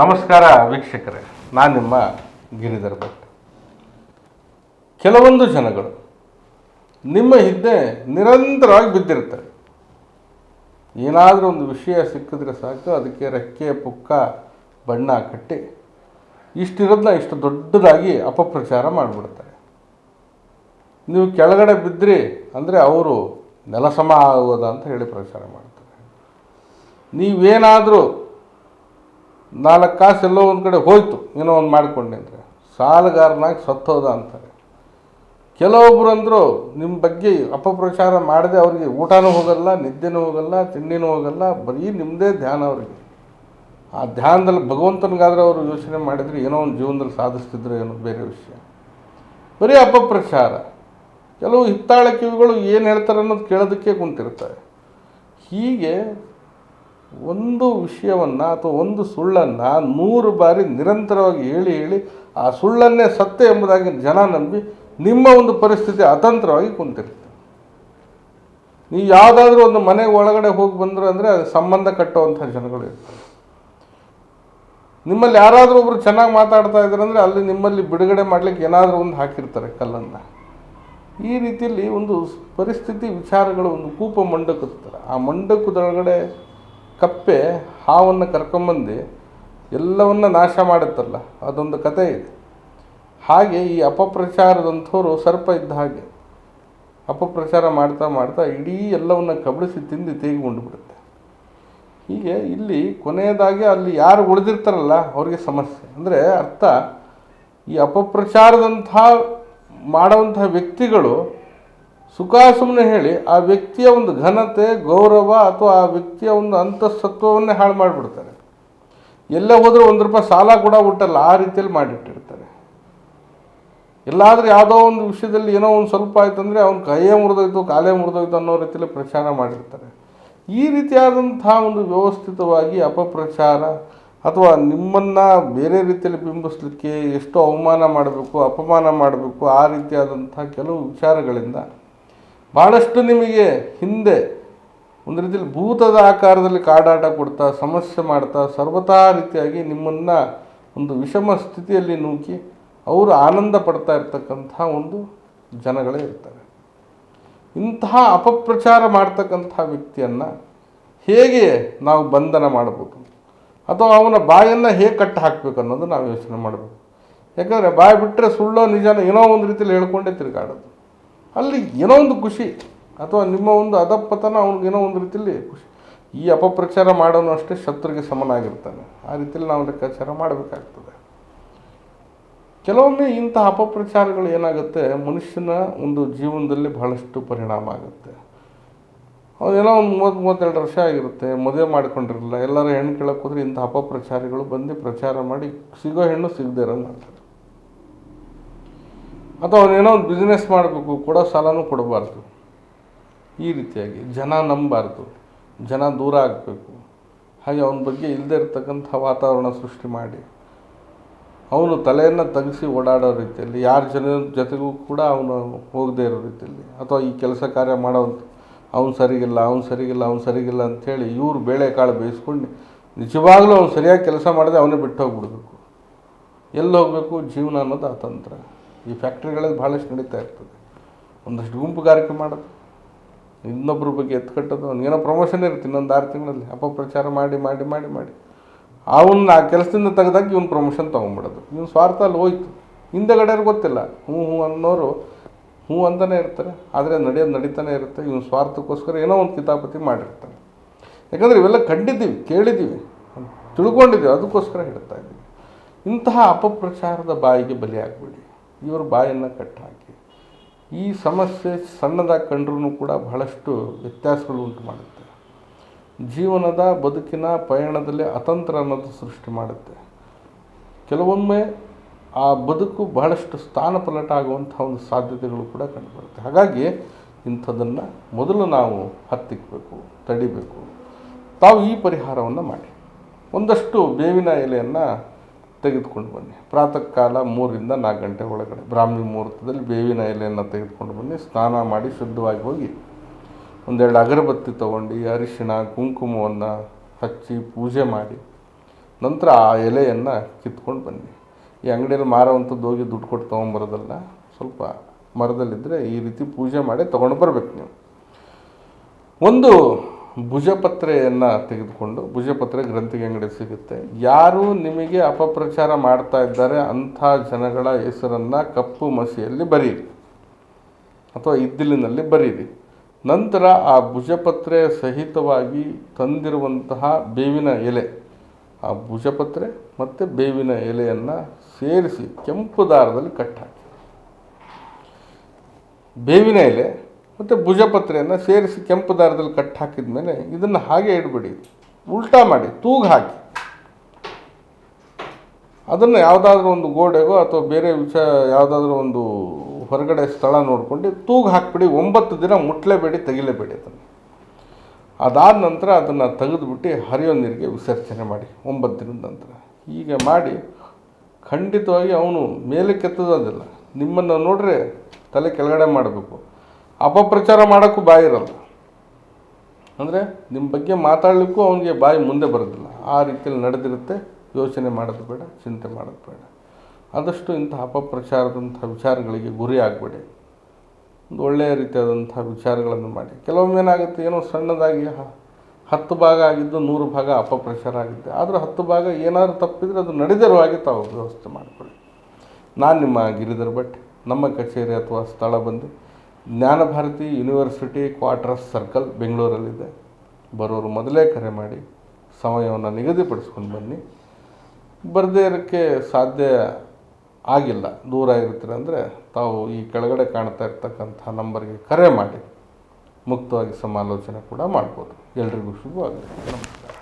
ನಮಸ್ಕಾರ ವೀಕ್ಷಕರೇ, ನಾನು ನಿಮ್ಮ ಗಿರಿಧರ್ ಭಟ್. ಕೆಲವೊಂದು ಜನಗಳು ನಿಮ್ಮ ಹಿಂದೆ ನಿರಂತರವಾಗಿ ಬಿದ್ದಿರ್ತಾರೆ ಏನಾದರೂ ಒಂದು ವಿಷಯ ಸಿಕ್ಕಿದ್ರೆ ಸಾಕು, ಅದಕ್ಕೆ ರೆಕ್ಕೆ, ಪುಕ್ಕ, ಬಣ್ಣ ಕಟ್ಟಿ ಇಷ್ಟಿರೋದನ್ನ ಇಷ್ಟು ದೊಡ್ಡದಾಗಿ ಅಪಪ್ರಚಾರ ಮಾಡಿಬಿಡ್ತಾರೆ. ನೀವು ಕೆಳಗಡೆ ಬಿದ್ದ್ರಿ ಅಂದರೆ ಅವರು ನೆಲಸಮ ಆಗೋದ ಅಂತ ಹೇಳಿ ಪ್ರಚಾರ ಮಾಡ್ತಾರೆ. ನೀವೇನಾದರೂ ನಾಲ್ಕು ಕಾಸು ಎಲ್ಲೋ ಒಂದು ಕಡೆ ಹೋಯ್ತು, ಏನೋ ಒಂದು ಮಾಡಿಕೊಂಡೆ ಅಂದರೆ ಸಾಲಗಾರನಾಗಿ ಸತ್ತೋದ ಅಂತಾರೆ ಕೆಲವೊಬ್ಬರು ಅಂದರು ನಿಮ್ಮ ಬಗ್ಗೆ ಅಪಪ್ರಚಾರ ಮಾಡದೆ ಅವರಿಗೆ ಊಟನೂ ಹೋಗಲ್ಲ, ನಿದ್ದೆನೂ ಹೋಗಲ್ಲ, ತಿಂಡಿನೂ ಹೋಗಲ್ಲ, ಬರೀ ನಿಮ್ಮದೇ ಧ್ಯಾನ ಅವರಿಗೆ. ಆ ಧ್ಯಾನದಲ್ಲಿ ಭಗವಂತನಿಗಾದ್ರೆ ಅವರು ಯೋಚನೆ ಮಾಡಿದರೆ ಏನೋ ಒಂದು ಜೀವನದಲ್ಲಿ ಸಾಧಿಸ್ತಿದ್ರು ಏನೋ ಬೇರೆ ವಿಷಯ. ಬರೀ ಅಪಪ್ರಚಾರ. ಕೆಲವು ಹಿತ್ತಾಳೆ ಕಿವಿಗಳು ಏನು ಹೇಳ್ತಾರೆ ಅನ್ನೋದು ಕೇಳೋದಕ್ಕೆ ಕುಂತಿರ್ತಾರೆ. ಹೀಗೆ ಒಂದು ವಿಷಯವನ್ನು ಅಥವಾ ಒಂದು ಸುಳ್ಳನ್ನು ನೂರು ಬಾರಿ ನಿರಂತರವಾಗಿ ಹೇಳಿ ಹೇಳಿ ಆ ಸುಳ್ಳನ್ನೇ ಸತ್ಯ ಎಂಬುದಾಗಿ ಜನ ನಂಬಿ ನಿಮ್ಮ ಒಂದು ಪರಿಸ್ಥಿತಿ ಅತಂತ್ರವಾಗಿ ಕುಂತಿರುತ್ತೆ. ನೀವು ಯಾವುದಾದ್ರೂ ಒಂದು ಮನೆ ಒಳಗಡೆ ಹೋಗಿ ಬಂದರು ಅಂದರೆ ಅದು ಸಂಬಂಧ ಕಟ್ಟುವಂಥ ಜನಗಳು ಇರ್ತಾರೆ. ನಿಮ್ಮಲ್ಲಿ ಯಾರಾದರೂ ಒಬ್ರು ಚೆನ್ನಾಗಿ ಮಾತಾಡ್ತಾ ಇದ್ದಾರೆ ಅಂದರೆ ಅಲ್ಲಿ ನಿಮ್ಮಲ್ಲಿ ಬಿಡುಗಡೆ ಮಾಡಲಿಕ್ಕೆ ಏನಾದರೂ ಒಂದು ಹಾಕಿರ್ತಾರೆ ಕಲ್ಲನ್ನು. ಈ ರೀತಿಯಲ್ಲಿ ಒಂದು ಪರಿಸ್ಥಿತಿ ವಿಚಾರಗಳು ಒಂದು ಕೂಪ ಮಂಡಕತ್ತಾರೆ. ಆ ಮಂಡಕದೊಳಗಡೆ ಕಪ್ಪೆ ಹಾವನ್ನು ಕರ್ಕೊಂಬಂದು ಎಲ್ಲವನ್ನ ನಾಶ ಮಾಡುತ್ತಲ್ಲ, ಅದೊಂದು ಕತೆ ಇದೆ. ಹಾಗೆ ಈ ಅಪಪ್ರಚಾರದಂಥವರು ಸರ್ಪ ಇದ್ದ ಹಾಗೆ ಅಪಪ್ರಚಾರ ಮಾಡ್ತಾ ಮಾಡ್ತಾ ಇಡೀ ಎಲ್ಲವನ್ನ ಕಬಳಿಸಿ ತಿಂದು ತೇಗಿಕೊಂಡು ಬಿಡುತ್ತೆ. ಹೀಗೆ ಇಲ್ಲಿ ಕೊನೆಯದಾಗಿ ಅಲ್ಲಿ ಯಾರು ಉಳಿದಿರ್ತಾರಲ್ಲ, ಅವ್ರಿಗೆ ಸಮಸ್ಯೆ. ಅಂದರೆ ಅರ್ಥ, ಈ ಅಪಪ್ರಚಾರದಂಥ ಮಾಡುವಂಥ ವ್ಯಕ್ತಿಗಳು ಸುಖ ಸುಮ್ಮನೆ ಹೇಳಿ, ಆ ವ್ಯಕ್ತಿಯ ಒಂದು ಘನತೆ, ಗೌರವ ಅಥವಾ ಆ ವ್ಯಕ್ತಿಯ ಒಂದು ಅಂತಸ್ತತ್ವವನ್ನೇ ಹಾಳು ಮಾಡಿಬಿಡ್ತಾರೆ. ಎಲ್ಲ ಹೋದರೂ ಒಂದು ರೂಪಾಯಿ ಸಾಲ ಕೂಡ ಹುಟ್ಟಲ್ಲ, ಆ ರೀತಿಯಲ್ಲಿ ಮಾಡಿಟ್ಟಿರ್ತಾರೆ. ಎಲ್ಲಾದರೂ ಯಾವುದೋ ಒಂದು ವಿಷಯದಲ್ಲಿ ಏನೋ ಒಂದು ಸ್ವಲ್ಪ ಆಯ್ತು ಅಂದರೆ ಅವ್ನು ಕೈಯೇ ಮುರಿದೋಯ್ತು, ಕಾಲೇ ಮುರಿದೋಯ್ತು ಅನ್ನೋ ರೀತಿಯಲ್ಲಿ ಪ್ರಚಾರ ಮಾಡಿರ್ತಾರೆ. ಈ ರೀತಿಯಾದಂತಹ ಒಂದು ವ್ಯವಸ್ಥಿತವಾಗಿ ಅಪಪ್ರಚಾರ ಅಥವಾ ನಿಮ್ಮನ್ನು ಬೇರೆ ರೀತಿಯಲ್ಲಿ ಬಿಂಬಿಸಲಿಕ್ಕೆ ಎಷ್ಟು ಅವಮಾನ ಮಾಡಬೇಕು, ಅಪಮಾನ ಮಾಡಬೇಕು, ಆ ರೀತಿಯಾದಂಥ ಕೆಲವು ವಿಚಾರಗಳಿಂದ ಭಾಳಷ್ಟು ನಿಮಗೆ ಹಿಂದೆ ಒಂದು ರೀತಿಯಲ್ಲಿ ಭೂತದ ಆಕಾರದಲ್ಲಿ ಕಾಡಾಟ ಕೊಡ್ತಾ, ಸಮಸ್ಯೆ ಮಾಡ್ತಾ, ಸರ್ವತಾ ರೀತಿಯಾಗಿ ನಿಮ್ಮನ್ನು ಒಂದು ವಿಷಮ ಸ್ಥಿತಿಯಲ್ಲಿ ನೂಕಿ ಅವರು ಆನಂದ ಪಡ್ತಾ ಇರ್ತಕ್ಕಂಥ ಒಂದು ಜನಗಳೇ ಇರ್ತಾರೆ. ಇಂತಹ ಅಪಪ್ರಚಾರ ಮಾಡ್ತಕ್ಕಂಥ ವ್ಯಕ್ತಿಯನ್ನು ಹೇಗೆ ನಾವು ಬಂಧನ ಮಾಡಬೇಕು ಅಥವಾ ಅವನ ಬಾಯನ್ನು ಹೇಗೆ ಕಟ್ಟು ಹಾಕಬೇಕು ಅನ್ನೋದು ನಾವು ಯೋಚನೆ ಮಾಡಬೇಕು ಯಾಕಂದರೆ ಬಾಯಿ ಬಿಟ್ಟರೆ ಸುಳ್ಳೋ ನಿಜನೋ ಏನೋ ಒಂದು ರೀತಿಯಲ್ಲಿ ಹೇಳ್ಕೊಂಡೇ ತಿರುಗಾಡೋದು. ಅಲ್ಲಿ ಏನೋ ಒಂದು ಖುಷಿ, ಅಥವಾ ನಿಮ್ಮ ಒಂದು ಅಧಪತನ ಅವ್ನಿಗೇನೋ ಒಂದು ರೀತಿಯಲ್ಲಿ ಖುಷಿ. ಈ ಅಪಪ್ರಚಾರ ಮಾಡೋನು ಅಷ್ಟೇ ಶತ್ರುಗೆ ಸಮನಾಗಿರ್ತಾನೆ. ಆ ರೀತಿಯಲ್ಲಿ ನಾವು ಲೆಕ್ಕಾಚಾರ ಮಾಡಬೇಕಾಗ್ತದೆ. ಕೆಲವೊಮ್ಮೆ ಇಂತಹ ಅಪಪ್ರಚಾರಗಳು ಏನಾಗುತ್ತೆ, ಮನುಷ್ಯನ ಒಂದು ಜೀವನದಲ್ಲಿ ಬಹಳಷ್ಟು ಪರಿಣಾಮ ಆಗುತ್ತೆ. ಅವನೇನೋ ಒಂದು ಮೂವತ್ತು, ಮೂವತ್ತೆರಡು ವರ್ಷ ಆಗಿರುತ್ತೆ, ಮದುವೆ ಮಾಡ್ಕೊಂಡಿರಲಿಲ್ಲ ಎಲ್ಲರೂ ಹೆಣ್ಣು ಕೇಳಕ್ಕೆ ಹೋದ್ರೆ ಇಂಥ ಅಪಪ್ರಚಾರಗಳು ಬಂದು ಪ್ರಚಾರ ಮಾಡಿ, ಸಿಗೋ ಹೆಣ್ಣು ಸಿಗದೇ ಇರೋ ಮಾಡ್ತಾರೆ ಅಥವಾ ಅವನೇನೋ ಒಂದು ಬಿಸ್ನೆಸ್ ಮಾಡಬೇಕು, ಕೊಡೋ ಸಾಲನೂ ಕೊಡಬಾರ್ದು. ಈ ರೀತಿಯಾಗಿ ಜನ ನಂಬಾರ್ದು ಜನ ದೂರ ಆಗಬೇಕು. ಹಾಗೆ ಅವನ ಬಗ್ಗೆ ಇಲ್ಲದೇ ಇರತಕ್ಕಂಥ ವಾತಾವರಣ ಸೃಷ್ಟಿ ಮಾಡಿ. ಅವನು ತಲೆಯನ್ನು ತಗ್ಗಿಸಿ ಓಡಾಡೋ ರೀತಿಯಲ್ಲಿ, ಯಾರ ಜನ ಜೊತೆಗೂ ಕೂಡ ಅವನು ಹೋಗದೇ ಇರೋ ರೀತಿಯಲ್ಲಿ, ಅಥವಾ ಈ ಕೆಲಸ ಕಾರ್ಯ ಮಾಡೋ ಅವ್ನು ಸರಿಗಿಲ್ಲ ಅವ್ನು ಸರಿಗಿಲ್ಲ ಅವ್ನು ಸರಿಗಿಲ್ಲ ಅಂಥೇಳಿ ಇವ್ರು ಬೇಳೆಕಾಳು ಬೇಯಿಸ್ಕೊಂಡು ನಿಜವಾಗ್ಲೂ ಅವ್ನು ಸರಿಯಾಗಿ ಕೆಲಸ ಮಾಡದೆ ಅವನೇ ಬಿಟ್ಟು ಹೋಗ್ಬಿಡ್ಬೇಕು ಎಲ್ಲಿ ಹೋಗಬೇಕು? ಜೀವನ ಅನ್ನೋದು ಅತಂತ್ರ ಈ ಫ್ಯಾಕ್ಟ್ರಿಗಳಲ್ಲಿ ಭಾಳಷ್ಟು ನಡೀತಾ ಇರ್ತದೆ. ಒಂದಷ್ಟು ಗುಂಪುಗಾರಿಕೆ ಮಾಡೋದು ಇನ್ನೊಬ್ಬರ ಬಗ್ಗೆ ಎತ್ಕಟ್ಟೋದು ಏನೋ ಪ್ರಮೋಷನ್ ಇರುತ್ತೆ ಇನ್ನೊಂದು ಆರು ತಿಂಗಳಲ್ಲಿ ಅಪಪ್ರಚಾರ ಮಾಡಿ ಮಾಡಿ ಮಾಡಿ ಮಾಡಿ. ಅವನ್ನ ಆ ಕೆಲಸದಿಂದ ತೆಗೆದಾಗ ಇವ್ನು ಪ್ರಮೋಷನ್ ತೊಗೊಂಬಿಡೋದು ಇವ್ನು ಸ್ವಾರ್ಥ ಅಲ್ಲಿ ಹೋಯ್ತು. ಹಿಂದೆಗಡೆಯವ್ರು ಗೊತ್ತಿಲ್ಲ. ಹ್ಞೂ ಹ್ಞೂ ಅನ್ನೋರು, ಹ್ಞೂ ಅಂತಲೇ ಇರ್ತಾರೆ. ಆದರೆ ನಡೆಯೋದು ನಡೀತಾನೆ ಇರುತ್ತೆ. ಇವ್ನು ಸ್ವಾರ್ಥಕ್ಕೋಸ್ಕರ ಏನೋ ಒಂದು ಕಿತಾಪತಿ ಮಾಡಿರ್ತಾನೆ ಯಾಕಂದರೆ ಇವೆಲ್ಲ ಕಂಡಿದ್ದೀವಿ, ಕೇಳಿದ್ದೀವಿ, ತಿಳ್ಕೊಂಡಿದ್ದೀವಿ. ಅದಕ್ಕೋಸ್ಕರ ಹೇಳ್ತಾ ಇದ್ದೀವಿ. ಇಂತಹ ಅಪಪ್ರಚಾರದ ಬಾಯಿಗೆ ಬಲಿಯಾಗಬೇಡಿ. ಇವ್ರ ಬಾಯನ್ನು ಕಟ್ಟಾಕಿ. ಈ ಸಮಸ್ಯೆ ಸಣ್ಣದಾಗಿ ಕಂಡ್ರೂ ಕೂಡ ಬಹಳಷ್ಟು ವ್ಯತ್ಯಾಸಗಳು ಉಂಟು ಮಾಡುತ್ತೆ. ಜೀವನದ ಬದುಕಿನ ಪಯಣದಲ್ಲಿ ಅತಂತ್ರ ಅನ್ನೋದು ಸೃಷ್ಟಿ ಮಾಡುತ್ತೆ. ಕೆಲವೊಮ್ಮೆ ಆ ಬದುಕು ಬಹಳಷ್ಟು ಸ್ಥಾನಪಲಟ ಆಗುವಂಥ ಒಂದು ಸಾಧ್ಯತೆಗಳು ಕೂಡ ಕಂಡುಬರುತ್ತೆ. ಹಾಗಾಗಿ ಇಂಥದ್ದನ್ನು ಮೊದಲು ನಾವು ಹತ್ತಿಕ್ಕಬೇಕು ತಡಿಬೇಕು. ತಾವು ಈ ಪರಿಹಾರವನ್ನು ಮಾಡಿ. ಒಂದಷ್ಟು ಬೇವಿನ ಎಲೆಯನ್ನು ತೆಗೆದುಕೊಂಡು ಬನ್ನಿ. ಪ್ರಾತಃ ಕಾಲ ಮೂರರಿಂದ ನಾಲ್ಕು ಗಂಟೆ ಒಳಗಡೆ. ಬ್ರಾಹ್ಮಿ ಮುಹೂರ್ತದಲ್ಲಿ ಬೇವಿನ ಎಲೆಯನ್ನು ತೆಗೆದುಕೊಂಡು ಬನ್ನಿ. ಸ್ನಾನ ಮಾಡಿ ಶುದ್ಧವಾಗಿ ಹೋಗಿ ಒಂದೆರಡು ಅಗರಬತ್ತಿ ತೊಗೊಂಡು ಅರಿಶಿಣ, ಕುಂಕುಮವನ್ನು ಹಚ್ಚಿ ಪೂಜೆ ಮಾಡಿ ನಂತರ ಆ ಎಲೆಯನ್ನು ಕಿತ್ಕೊಂಡು ಬನ್ನಿ. ಈ ಅಂಗಡಿಯಲ್ಲಿ ಮಾರುವಂಥದ್ದು ಹೋಗಿ ದುಡ್ಡು ಕೊಟ್ಟು ತೊಗೊಂಬರೋದಲ್ಲ, ಸ್ವಲ್ಪ ಮರದಲ್ಲಿದ್ದರೆ ಈ ರೀತಿ ಪೂಜೆ ಮಾಡಿ ತೊಗೊಂಡು ಬರಬೇಕು ನೀವು. ಒಂದು ಭುಜಪತ್ರೆಯನ್ನು ತೆಗೆದುಕೊಂಡು, ಭುಜಪತ್ರೆ ಗ್ರಂಥಿಗೆ ಅಂಗಡಿ ಸಿಗುತ್ತೆ. ಯಾರು ನಿಮಗೆ ಅಪಪ್ರಚಾರ ಮಾಡ್ತಾ ಇದ್ದಾರೆ, ಅಂಥ ಜನಗಳ ಹೆಸರನ್ನು ಕಪ್ಪು ಮಸಿಯಲ್ಲಿ ಬರೀರಿ. ಅಥವಾ ಇದ್ದಿಲಿನಲ್ಲಿ ಬರೀರಿ. ನಂತರ ಆ ಭುಜಪತ್ರೆ ಸಹಿತವಾಗಿ ತಂದಿರುವಂತಹ ಬೇವಿನ ಎಲೆ, ಆ ಭುಜಪತ್ರೆ ಮತ್ತು ಬೇವಿನ ಎಲೆಯನ್ನು ಸೇರಿಸಿ ಕೆಂಪು ದಾರದಲ್ಲಿ ಕಟ್ಟಾಕಿ. ಬೇವಿನ ಎಲೆ ಮತ್ತು ಭುಜಪತ್ರೆಯನ್ನು ಸೇರಿಸಿ ಕೆಂಪು ದಾರದಲ್ಲಿ ಕಟ್ಟಿ ಹಾಕಿದ ಮೇಲೆ ಇದನ್ನು ಹಾಗೆ ಇಡಬೇಡಿ. ಉಲ್ಟಾ ಮಾಡಿ, ತೂಗು ಹಾಕಿ. ಅದನ್ನು ಯಾವುದಾದ್ರೂ ಒಂದು ಗೋಡೆಗೋ ಅಥವಾ ಬೇರೆ ವಿಷ, ಯಾವುದಾದ್ರೂ ಒಂದು ಹೊರಗಡೆ ಸ್ಥಳ ನೋಡ್ಕೊಂಡು ತೂಗು ಹಾಕ್ಬಿಡಿ, ಒಂಬತ್ತು ದಿನ ಮುಟ್ಲೇಬೇಡಿ, ತೆಗಿಲೇಬೇಡಿ ಅದನ್ನು. ಅದಾದ ನಂತರ ಅದನ್ನು ತೆಗೆದುಬಿಟ್ಟು ಹರಿಯೋ ನೀರಿಗೆ ವಿಸರ್ಜನೆ ಮಾಡಿ, ಒಂಬತ್ತು ದಿನದ ನಂತರ. ಹೀಗೆ ಮಾಡಿ ಖಂಡಿತವಾಗಿ ಅವನು ಮೇಲೆ ಕೆತ್ತದಲ್ಲ. ನಿಮ್ಮನ್ನು ನೋಡ್ರೆ ತಲೆ ಕೆಳಗಡೆ ಮಾಡಬೇಕು. ಅಪಪ್ರಚಾರ ಮಾಡೋಕ್ಕೂ ಬಾಯಿ ಇರಲ್ಲ. ಅಂದರೆ ನಿಮ್ಮ ಬಗ್ಗೆ ಮಾತಾಡಲಿಕ್ಕೂ ಅವನಿಗೆ ಬಾಯಿ ಮುಂದೆ ಬರೋದಿಲ್ಲ. ಆ ರೀತಿಯಲ್ಲಿ ನಡೆದಿರುತ್ತೆ. ಯೋಚನೆ ಮಾಡೋದು ಬೇಡ, ಚಿಂತೆ ಮಾಡೋದು ಬೇಡ. ಆದಷ್ಟು ಇಂತಹ ಅಪಪ್ರಚಾರದಂಥ ವಿಚಾರಗಳಿಗೆ ಗುರಿ ಆಗಬೇಡಿ. ಒಂದು ಒಳ್ಳೆಯ ರೀತಿಯಾದಂಥ ವಿಚಾರಗಳನ್ನು ಮಾಡಿ. ಕೆಲವೊಮ್ಮೆ ಏನಾಗುತ್ತೆ, ಏನೋ ಸಣ್ಣದಾಗಿ ಹತ್ತು ಭಾಗ ಆಗಿದ್ದು ನೂರು ಭಾಗ ಅಪಪ್ರಚಾರ ಆಗುತ್ತೆ ಆದರೂ ಹತ್ತು ಭಾಗ ಏನಾದರೂ ತಪ್ಪಿದರೆ ಅದು ನಡೆದಿರೋ ಹಾಗೆ ತಾವು ವ್ಯವಸ್ಥೆ ಮಾಡಿಕೊಳ್ಳಿ. ನಾನು ನಿಮ್ಮ ಗಿರಿಧರ್ ಭಟ್, ನಮ್ಮ ಕಚೇರಿ ಅಥವಾ ಸ್ಥಳ ಬಂದು ಜ್ಞಾನಭಾರತಿ ಯೂನಿವರ್ಸಿಟಿ ಕ್ವಾರ್ಟರ್ಸ್ ಸರ್ಕಲ್ ಬೆಂಗಳೂರಲ್ಲಿದೆ. ಬರೋರು ಮೊದಲೇ ಕರೆ ಮಾಡಿ, ಸಮಯವನ್ನು ನಿಗದಿಪಡಿಸ್ಕೊಂಡು ಬನ್ನಿ. ಬರದೇ ಇರೋಕ್ಕೆ ಸಾಧ್ಯ ಆಗಿಲ್ಲ. ದೂರ ಇರ್ತೀರ ಅಂದರೆ ತಾವು ಈ ಕೆಳಗಡೆ ಕಾಣ್ತಾ ಇರ್ತಕ್ಕಂಥ ನಂಬರ್ಗೆ ಕರೆ ಮಾಡಿ, ಮುಕ್ತವಾಗಿ ಸಮಾಲೋಚನೆ ಕೂಡ ಮಾಡ್ಬೋದು. ಎಲ್ರಿಗೂ ಶುಭವಾಗಲಿ. ನಮಸ್ಕಾರ.